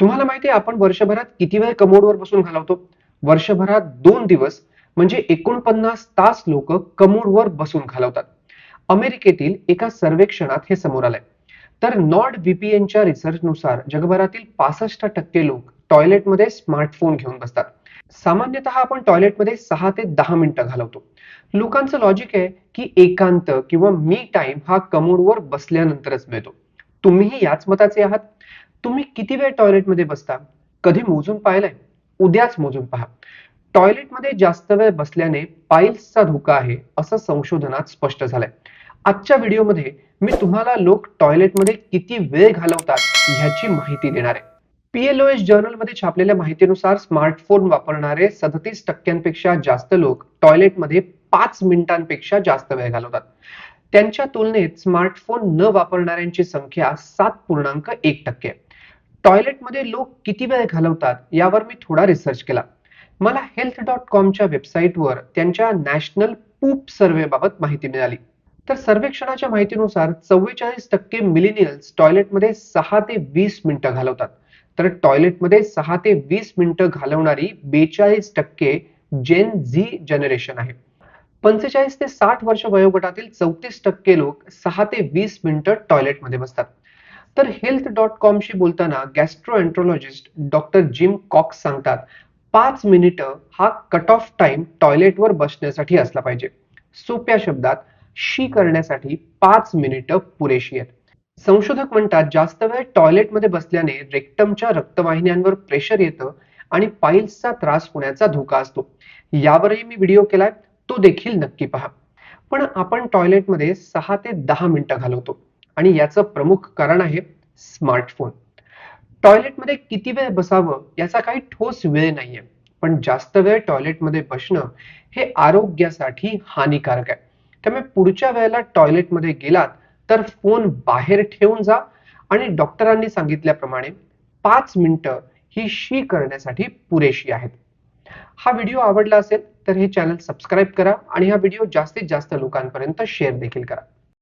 तुम्हाला माहिती आहे आपण वर्षभरात किती वेळ कमोडवर बसून घालवतो? वर्षभरात दोन दिवस म्हणजे एकोणपन्नास तास लोक कमोडवर बसून घालवतात. अमेरिकेतील एका सर्वेक्षणात हे समोर आलंय. तर नॉर्ड व्हीपीएनच्या रिसर्चनुसार जगभरातील पासष्ट टक्के लोक टॉयलेटमध्ये स्मार्टफोन घेऊन बसतात. सामान्यतः आपण टॉयलेटमध्ये सहा ते दहा मिनिटं घालवतो. लोकांचं लॉजिक आहे की एकांत किंवा मी टाइम हा कमोडवर बसल्यानंतरच मिळतो. तुम्हीही याच मताचे आहात? तुम्ही किती वेळ टॉयलेटमध्ये बसता? कधी मोजून पाहिलंय? उद्याच मोजून पहा. टॉयलेटमध्ये जास्त वेळ बसल्याने पाईल्सचा धोका आहे असं संशोधनात स्पष्ट झालंय. आजच्या व्हिडिओमध्ये मी तुम्हाला लोक टॉयलेटमध्ये किती वेळ घालवतात ह्याची माहिती देणार आहे. पीएलओएस जर्नलमध्ये छापलेल्या माहितीनुसार स्मार्टफोन वापरणारे सदतीस टक्क्यांपेक्षा जास्त लोक टॉयलेटमध्ये पाच मिनिटांपेक्षा जास्त वेळ घालवतात. त्यांच्या तुलनेत स्मार्टफोन न वापरणाऱ्यांची संख्या सात पूर्णांक एक टक्के आहे. टॉयलेटमध्ये लोक किती वेळ घालवतात यावर मी थोडा रिसर्च केला. मला हेल्थ डॉट कॉमच्या वेबसाईटवर त्यांच्या नॅशनल पूप सर्वे बाबत माहिती मिळाली. तर सर्वेक्षणाच्या माहितीनुसार चव्वेचाळीस टक्के मिलिनियल्स टॉयलेटमध्ये सहा ते वीस मिनिटं घालवतात. तर टॉयलेटमध्ये सहा ते वीस मिनिटं घालवणारी बेचाळीस टक्के जेन झी जनरेशन आहे. पंचेचाळीस ते साठ वर्ष वयोगटातील चौतीस टक्के लोक सहा ते वीस मिनिटं टॉयलेटमध्ये बसतात. तर हेल्थ डॉट कॉमशी बोलताना गॅस्ट्रोएन्ट्रोलॉजिस्ट डॉक्टर जिम कॉक्स सांगतात पाच मिनिटं हा कट ऑफ टाइम टॉयलेटवर बसण्यासाठी असला पाहिजे. सोप्या शब्दात शी करण्यासाठी पाच मिनिटं पुरेशी आहेत. संशोधक म्हणतात जास्त वेळ टॉयलेटमध्ये बसल्याने रेक्टमच्या रक्तवाहिन्यांवर प्रेशर येतं आणि पाईल्सचा त्रास होण्याचा धोका असतो. यावरही मी व्हिडिओ केलाय तो देखील नक्की पहा. पण आपण टॉयलेटमध्ये सहा ते दहा मिनिटं घालवतो. आणि याचं प्रमुख कारण आहे स्मार्टफोन टॉयलेटमध्ये किती वेळ बसावं याचा काही ठोस वेळ नाहीये. पण जास्त वेळ टॉयलेटमध्ये बसणं हे आरोग्यासाठी हानिकारक आहे. त्यामुळे पुढच्या वेळेला टॉयलेटमध्ये गेलात तर फोन बाहेर ठेवून जा आणि डॉक्टरांनी सांगितल्याप्रमाणे पाच मिनिटं ही शी करण्यासाठी पुरेशी आहेत. हा व्हिडिओ आवडला असेल तर हे चॅनल सबस्क्राईब करा आणि हा व्हिडिओ जास्तीत जास्त लोकांपर्यंत शेअर देखील करा.